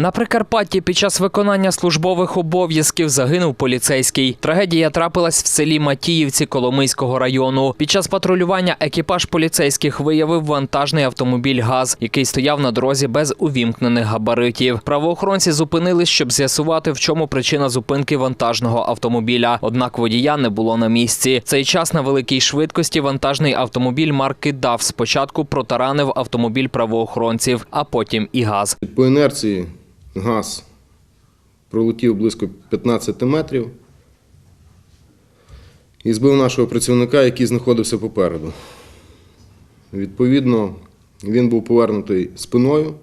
На Прикарпатті під час виконання службових обов'язків загинув поліцейський. Трагедія трапилась в селі Матіївці Коломийського району. Під час патрулювання екіпаж поліцейських виявив вантажний автомобіль ГАЗ, який стояв на дорозі без увімкнених габаритів. Правоохоронці зупинились, щоб з'ясувати, в чому причина зупинки вантажного автомобіля. Однак водія не було на місці. Цей час на великій швидкості вантажний автомобіль марки ДАВ спочатку протаранив автомобіль правоохоронців, а потім і ГАЗ. По інерції газ пролетів близько 15 метрів і збив нашого працівника, який знаходився попереду. Відповідно, він був повернутий спиною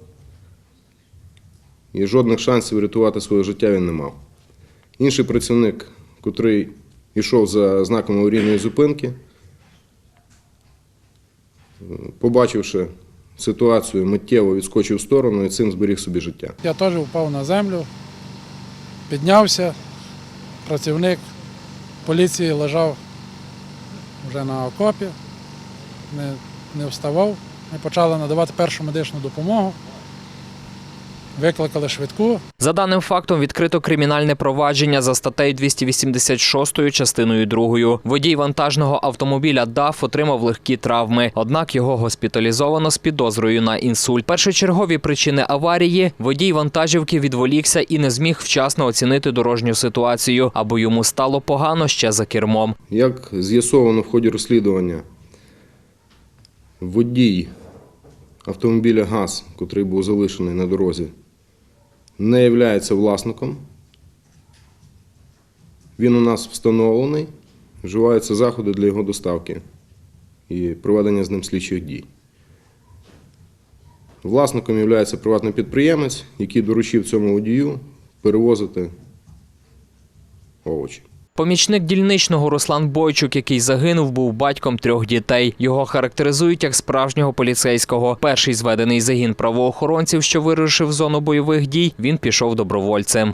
і жодних шансів врятувати своє життя він не мав. Інший працівник, котрий йшов за знаком аварійної зупинки, побачивши ситуацію, миттєво відскочив в сторону і цим зберіг собі життя. Я теж впав на землю, піднявся, працівник поліції лежав вже на окопі, не, не вставав. Ми почали надавати першу медичну допомогу, викликали швидку. За даним фактом відкрито кримінальне провадження за статтею 286 частиною 2. Водій вантажного автомобіля ДАФ отримав легкі травми, однак його госпіталізовано з підозрою на інсульт. Першочергові причини аварії водій вантажівки відволікся і не зміг вчасно оцінити дорожню ситуацію, або йому стало погано ще за кермом. Як з'ясовано в ході розслідування, водій автомобіля ГАЗ, котрий був залишений на дорозі, не є власником. Він у нас встановлений, вживаються заходи для його доставки і проведення з ним слідчих дій. Власником є приватний підприємець, який доручив цьому водію перевозити овочі. Помічник дільничного Руслан Бойчук, який загинув, був батьком трьох дітей. Його характеризують як справжнього поліцейського. Перший зведений загін правоохоронців, що вирушив зону бойових дій, він пішов добровольцем.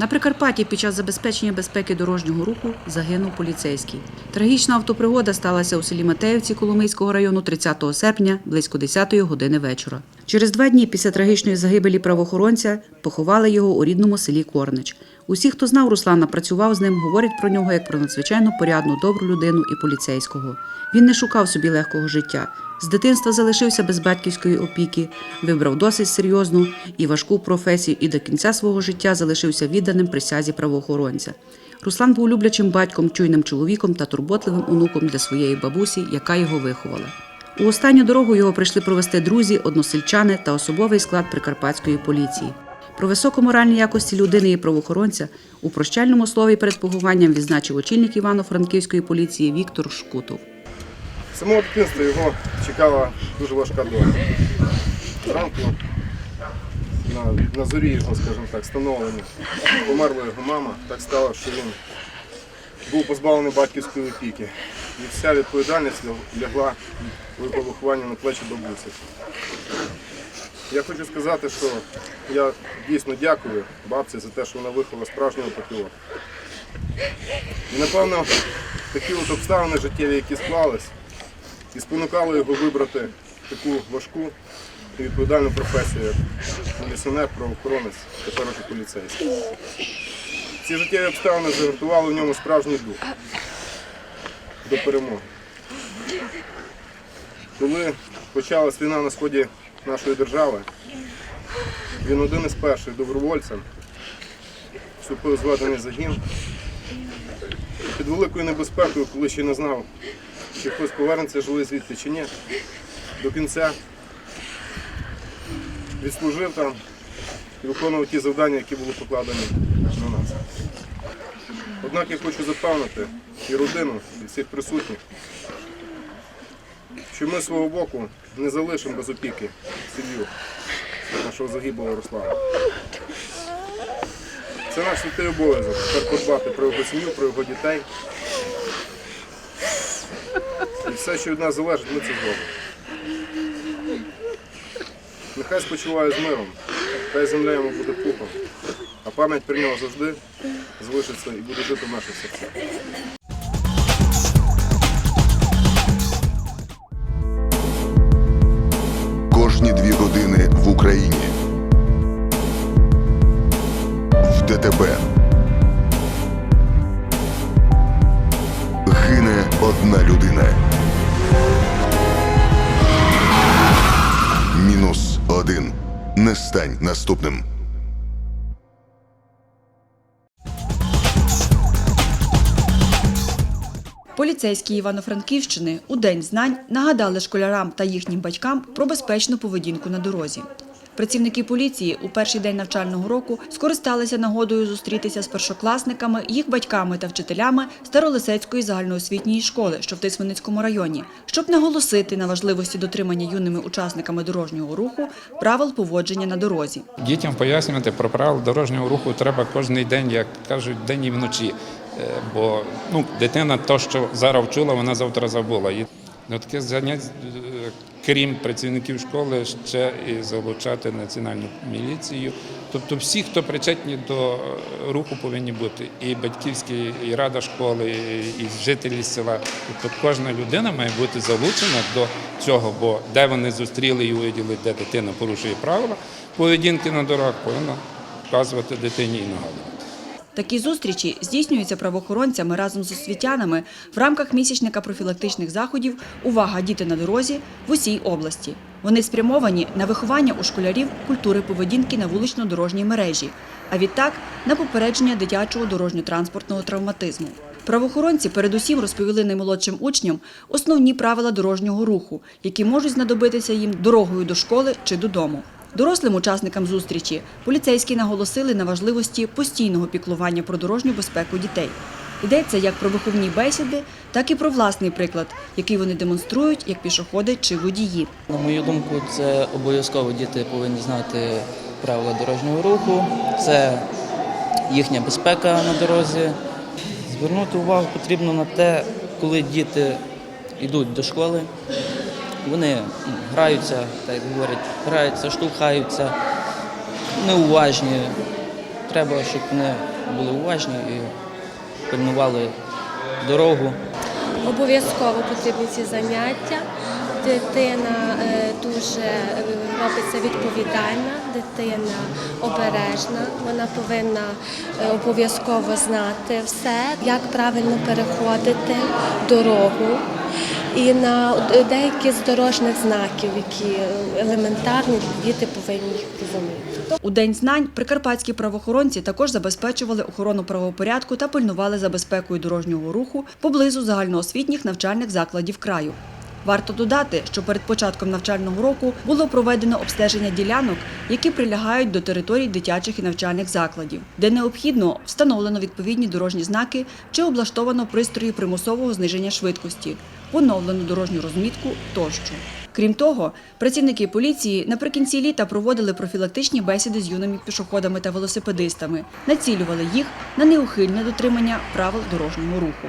На Прикарпатті під час забезпечення безпеки дорожнього руху загинув поліцейський. Трагічна автопригода сталася у селі Матеївці Коломийського району 30 серпня близько 10 години вечора. Через два дні після трагічної загибелі правоохоронця поховали його у рідному селі Корнич. Усі, хто знав Руслана, працював з ним, говорять про нього як про надзвичайно порядну, добру людину і поліцейського. Він не шукав собі легкого життя. З дитинства залишився без батьківської опіки, вибрав досить серйозну і важку професію і до кінця свого життя залишився відданим присязі правоохоронця. Руслан був люблячим батьком, чуйним чоловіком та турботливим онуком для своєї бабусі, яка його виховала. У останню дорогу його прийшли провести друзі, односельчани та особовий склад прикарпатської поліції. Про високоморальні якості людини і правоохоронця у прощальному слові перед похованням відзначив очільник Івано-Франківської поліції Віктор Шкутов. Самого дитинства його чекала дуже важка доля. Зранку на, на зорі його, скажімо так, встановлені. Померла його мама. Так стало, що він був позбавлений батьківської опіки. І вся відповідальність лягла в його на плечі бабусі. Я хочу сказати, що я дійсно дякую бабці за те, що вона виховала справжнього патріота. І напевно такі от обставини життєві, які склались, і спонукало його вибрати таку важку і відповідальну професію, як міліціонер, правоохоронець, тепер уже поліцейський. Ці життєві обставини загартували в ньому справжній дух до перемоги. Коли почалась війна на сході нашої держави, він один із перших добровольців вступив зведений загін. Під великою небезпекою, коли ще не знав, чи хтось повернеться живий звідти чи ні, до кінця відслужив там і виконував ті завдання, які були покладені на нас. Однак я хочу запевнити і родину, і всіх присутніх, що ми свого боку не залишимо без опіки сім'ю нашого загиблого Руслана. Це наш святий обов'язок тепер подбати про його сім'ю, про його дітей. І все, що від нас залежить, ми це зробимо. Нехай спочиває з миром, хай земля йому буде пухом, а пам'ять про нього завжди залишиться і буде жити в наших серцях. Кожні дві години в Україні. В ДТП. Гине одна людина. Мінус один. Не стань наступним. Поліцейські Івано-Франківщини у День знань нагадали школярам та їхнім батькам про безпечну поведінку на дорозі. Працівники поліції у перший день навчального року скористалися нагодою зустрітися з першокласниками, їх батьками та вчителями Старолисецької загальноосвітньої школи, що в Тисменницькому районі, щоб наголосити на важливості дотримання юними учасниками дорожнього руху правил поводження на дорозі. Дітям пояснювати про правила дорожнього руху треба кожен день, як кажуть, день і вночі. Е, Бо ну, дитина то, що зараз вчула, вона завтра забула. І ну, таке занять, е, крім працівників школи, ще і залучати національну міліцію. Тобто всі, хто причетні до руху, повинні бути. І батьківські, і рада школи, і жителі села. Тобто кожна людина має бути залучена до цього, бо де вони зустріли і увиділи, де дитина порушує правила поведінки на дорогах, повинна вказувати дитині і нагадувати. Такі зустрічі здійснюються правоохоронцями разом з освітянами в рамках місячника профілактичних заходів Увага діти на дорозі в усій області. Вони спрямовані на виховання у школярів культури поведінки на вулично-дорожній мережі, а відтак на попередження дитячого дорожньо-транспортного травматизму. Правоохоронці передусім розповіли наймолодшим учням основні правила дорожнього руху, які можуть знадобитися їм дорогою до школи чи додому. Дорослим учасникам зустрічі поліцейські наголосили на важливості постійного піклування про дорожню безпеку дітей. Йдеться як про виховні бесіди, так і про власний приклад, який вони демонструють як пішоходи чи водії. На мою думку, це обов'язково діти повинні знати правила дорожнього руху, це їхня безпека на дорозі. Звернути увагу потрібно на те, коли діти йдуть до школи, вони граються, так говорять, граються, штовхаються, неуважні. Треба, щоб вони були уважні і пильнували дорогу. Обов'язково потрібні ці заняття. Дитина е, дуже е, робиться відповідальна, дитина обережна. Вона повинна е, обов'язково знати все, як правильно переходити дорогу. І на деякі з дорожніх знаків, які елементарні, діти повинні їх розуміти. У День знань прикарпатські правоохоронці також забезпечували охорону правопорядку та пильнували за безпекою дорожнього руху поблизу загальноосвітніх навчальних закладів краю. Варто додати, що перед початком навчального року було проведено обстеження ділянок, які прилягають до територій дитячих і навчальних закладів, де необхідно встановлено відповідні дорожні знаки чи облаштовано пристрої примусового зниження швидкості, поновлено дорожню розмітку тощо. Крім того, працівники поліції наприкінці літа проводили профілактичні бесіди з юними пішоходами та велосипедистами, націлювали їх на неухильне дотримання правил дорожнього руху.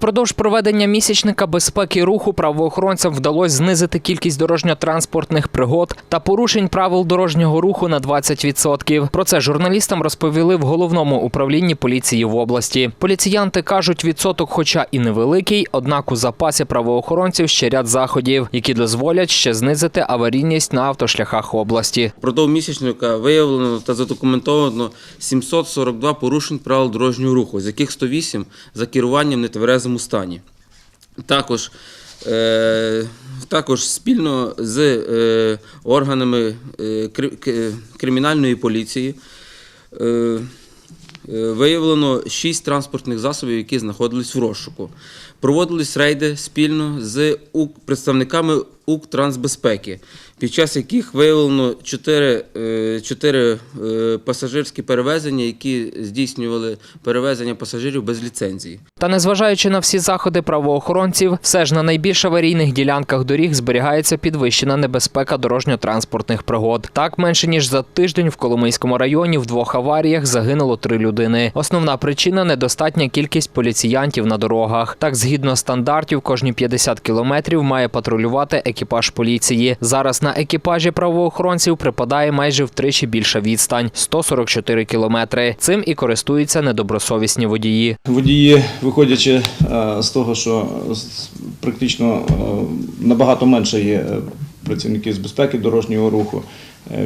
Впродовж проведення місячника безпеки руху правоохоронцям вдалося знизити кількість дорожньо-транспортних пригод та порушень правил дорожнього руху на 20%. Про це журналістам розповіли в головному управлінні поліції в області. Поліціянти кажуть, відсоток, хоча і невеликий, однак у запасі правоохоронців ще ряд заходів, які дозволять ще знизити аварійність на автошляхах області. Впродовж місячника виявлено та задокументовано 742 порушень правил дорожнього руху, з яких 108 за керуванням в нетверезому стані. Також, е, також спільно з е, органами е, кримінальної поліції виявлено шість транспортних засобів, які знаходились в розшуку. Проводились рейди спільно з представниками Укртрансбезпеки, під час яких виявлено 4, 4 пасажирські перевезення, які здійснювали перевезення пасажирів без ліцензії. Та незважаючи на всі заходи правоохоронців, все ж на найбільш аварійних ділянках доріг зберігається підвищена небезпека дорожньо-транспортних пригод. Так, менше ніж за тиждень в Коломийському районі в двох аваріях загинуло три людини. Основна причина недостатня кількість поліціянтів на дорогах. Так, згідно стандартів, кожні 50 кілометрів має патрулювати екіпаж екіпаж поліції. Зараз на екіпажі правоохоронців припадає майже втричі більша відстань 144 кілометри. Цим і користуються недобросовісні водії. Водії, виходячи е, з того, що практично е, набагато менше є е, працівників з безпеки дорожнього руху,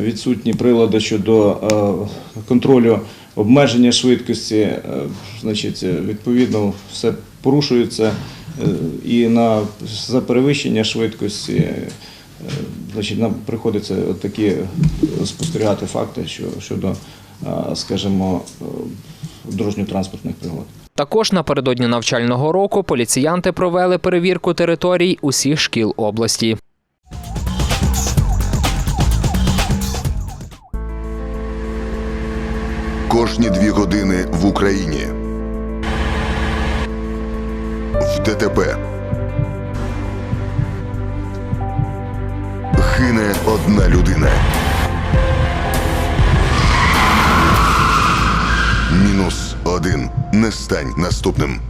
відсутні прилади щодо контролю обмеження швидкості, значить, відповідно, все порушується і на за перевищення швидкості. е, Значить, нам приходиться от такі е, спостерігати факти що, щодо, е, скажімо, е, дорожньо-транспортних пригод. Також напередодні навчального року поліціянти провели перевірку територій усіх шкіл області. Кожні дві години в Україні. В ДТП. Гине одна людина. Мінус один. Не стань наступним.